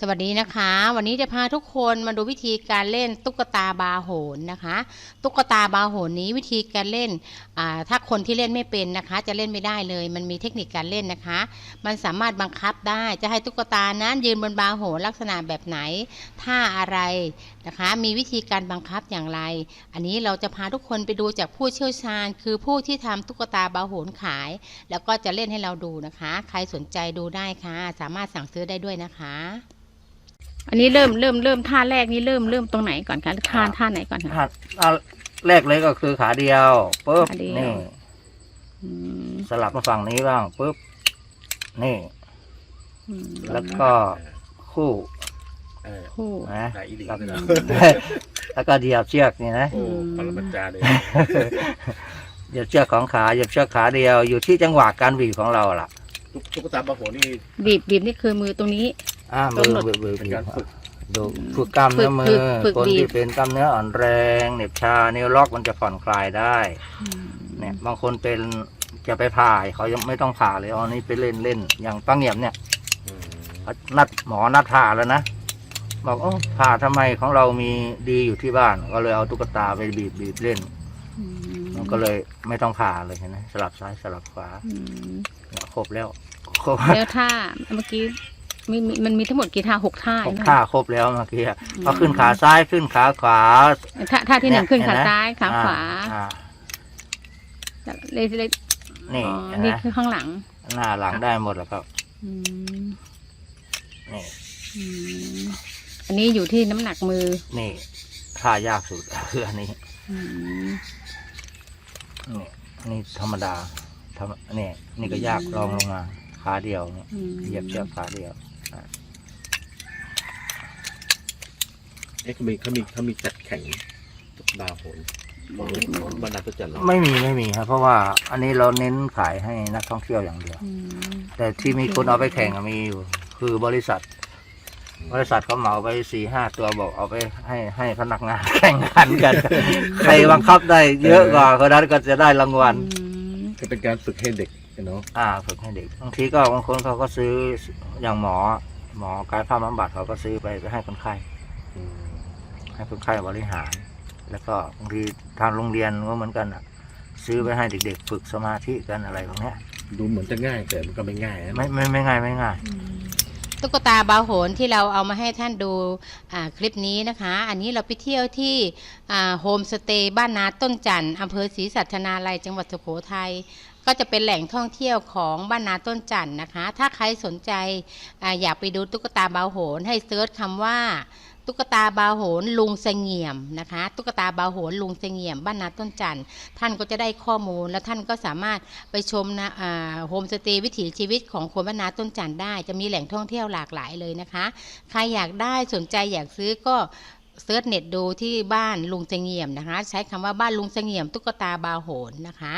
สวัสดีนะคะ วันนี้จะพาทุกคนมาดูวิธีการเล่นตุ๊กตาบาโหนนะคะ ตุ๊กตาบาโหนนี้วิธีการเล่นถ้าคนที่เล่นไม่เป็นนะคะ จะเล่นไม่ได้เลย มันมีเทคนิคการเล่นนะคะ มันสามารถบังคับได้จะให้ตุ๊กตานั้นยืนบนบาโหนลักษณะแบบไหนท่าอะไรนะคะ มีวิธีการบังคับอย่างไร อันนี้เราจะพาทุกคนไปดูจากผู้เชี่ยวชาญ คือผู้ที่ทำตุ๊กตาบาโหนขาย แล้วก็จะเล่นให้เราดูนะคะ ใครสนใจดูได้ค่ะ สามารถสั่งซื้อได้ด้วยนะคะ อันนี้เริ่มเริ่มเริ่มท่าแรกนี่เริ่มเริ่มตรงไหนก่อนคะท่าท่าไหนก่อนคะท่าท่าแรกเลยก็คือขาเดียวปุ๊บขาเดียว นี่ อืมสลับมาฝั่งนี้บ้างปุ๊บนี่ อืมแล้วก็คู่เออคู่ นะนายอีหลีครับเลยนะ แล้วก็เดียบเชือกนี่นะ โอ้ปรมาจารย์เลยเหยียบเชือกของขาเหยียบเชือกขาเดียวอยู่ที่จังหวะการบีบของเราล่ะ ตุ๊กตุ๊กตาบาโหนี่บีบบีบนี่คือมือตรงนี้ อ่ามือกำหนดมือมือเป็นการฝึก ดูฝึกกล้ามเนื้อมืฝึอกฝึกคนบีบที่เป็นกล้ามเนื้ออ่อนแรงเหน็บชานิ้วล็อกมันจะผ่อนคลายได้อืมเนี่ยบางคนเป็นจะไปผ่าเขายังไม่ต้องผ่าเลยเอาอันนี้ไปเล่นเล่นอย่างป้าเงียบเนี่ยอืมนัดหมอนัดผ่าแล้วนะบอกโอ้ผ่าทำไมของเรามีดีอยู่ที่บ้าน ก็เลยเอาตุ๊กตาไปบีบบีบเล่นอืมมันก็เลยไม่ต้องผ่าเลยเห็นไหมสลับซ้ายสลับขวาอืมเนี่ยครบแล้วครบแล้วท่าเมื่อกี้ มีมีมันมีทั้งหมดกี่ท่าหกท่าครบใช่ไหมท่าครบแล้วเมื่อกี้อะอืมพอขึ้นขาซ้ายขึ้นขาขวาท่าท่าที่หนึ่งเยขึ้นขาเไหมซ้ายขาขวาอ่าเลยเลยนี่อ๋อเห็นไหมนี่คือข้างหลัง หน้าหลังได้หมดแล้วครับอืมนี่อืมอันนี้อยู่ที่น้ำหนักมือ นี่ท่ายากสุดคืออันนี้อืมนี่นี่ธรรมดาธรรมนี่นี่ก็ยากลองลงมาขาเดียวเนี่ยอืมเหยียบเชือกขาเดียว เอ๊ะเขามีเขามีเขามีจัดแข่งตุ๊กตาโหนของของบรรดาตัวจัดเราไม่มีไม่มีครับเพราะว่าอันนี้เราเน้นขายให้นักท่องเที่ยวอย่างเดียว อืมแต่ที่มีคนเอาไปแข่งอะมีอยู่ คือบริษัท บริษัทเขาเหมาไปสี่ห้าตัวบอกเอาไปให้ให้พนักงาน แข่งขันกัน ใครบังคับได้เยอะกว่าคนนั้นก็จะได้รางวัลอืมคือเป็นการฝึกให้เด็ก เนาะอ่าฝึกให้เด็กบางทีก็บางคนเขาก็ซื้ออย่างหมอ หมอกายภาพบำบัดเขาก็ซื้อไปไปให้คนไข้อืมให้คนไข้บริหาร แล้วก็บางทีทางโรงเรียนก็เหมือนกันอะ ซื้อไปให้เด็กๆ ฝึกสมาธิกันอะไรพวกเนี้ยดูเหมือนจะง่ายแต่มันก็ไม่ง่ายนะไม่ไม่ไม่ง่ายไม่ง่ายตุ๊กตาบาโหนที่เราเอามาให้ท่านดูอ่าคลิปนี้นะคะ อันนี้เราไปเที่ยวที่โฮมสเตย์บ้านนาต้นจันทร์อำเภอศรีสัชนาลัยจังหวัดสุโขทัย ก็จะเป็นแหล่งท่องเที่ยวของบ้านนาต้นจันทร์นะคะ ถ้าใครสนใจออยากไปดูตุ๊กตาบาโหนให้เซิร์ชคำว่าตุ๊กตาบาโหนลุงเสงี่ยมนะคะ ตุ๊กตาบาโหนลุงเสงี่ยม บ้านนาต้นจันทร์ท่านก็จะได้ข้อมูล และท่านก็สามารถไปชมนะโฮมสเตย์วิถีชีวิตของคนบ้านนาต้นจันทร์ได้ จะมีแหล่งท่องเที่ยวหลากหลายเลยนะคะ ใครอยากได้สนใจอยากซื้อก็ เซิร์ชเน็ตดูที่บ้านลุงเสงี่ยมนะคะ ใช้คำว่าบ้านลุงเสงี่ยมตุ๊กตาบาโหนนะคะ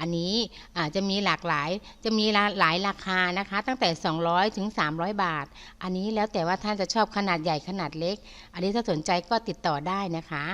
อันนี้อ่าจะมีหลากหลายจะมีหลายราคานะคะ ตั้งแต่ 200 ถึง 300 บาท อันนี้แล้วแต่ว่าท่านจะชอบขนาดใหญ่ขนาดเล็ก อันนี้ถ้าสนใจก็ติดต่อได้นะคะ